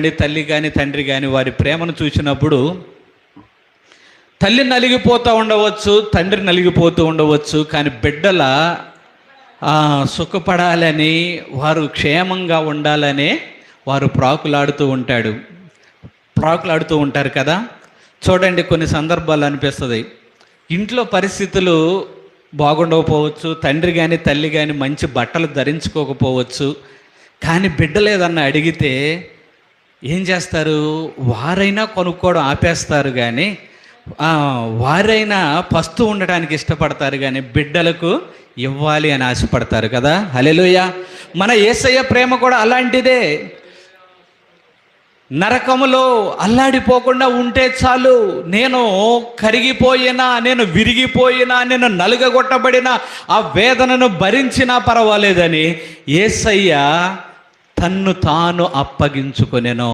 తల్లి కానీ తండ్రి కానీ వారి ప్రేమను చూసినప్పుడు తల్లి నలిగిపోతూ ఉండవచ్చు తండ్రి నలిగిపోతూ ఉండవచ్చు కానీ బిడ్డల సుఖపడాలని వారు క్షేమంగా ఉండాలని వారు ప్రాకులాడుతూ ఉంటాడు. ప్రాకులాడుతూ ఉంటారు కదా? చూడండి కొన్ని సందర్భాలు అనిపిస్తుంది. ఇంట్లో పరిస్థితులు బాగుండకపోవచ్చు తండ్రి కానీ తల్లి కానీ మంచి బట్టలు ధరించుకోకపోవచ్చు కానీ బిడ్డలేదన్న అడిగితే ఏం చేస్తారు? వారైనా కొనుక్కోవడం ఆపేస్తారు కానీ వారైనా పస్తు ఉండటానికి ఇష్టపడతారు కానీ బిడ్డలకు ఇవ్వాలి అని ఆశపడతారు కదా? హలెలుయ మన ఏసయ్య ప్రేమ కూడా అలాంటిదే. నరకములో అల్లాడిపోకుండా ఉంటే చాలు. నేను కరిగిపోయినా నేను విరిగిపోయినా నేను నలుగగొట్టబడిన ఆ వేదనను భరించినా పర్వాలేదని ఏసయ్య తన్ను తాను అప్పగించుకొనెను.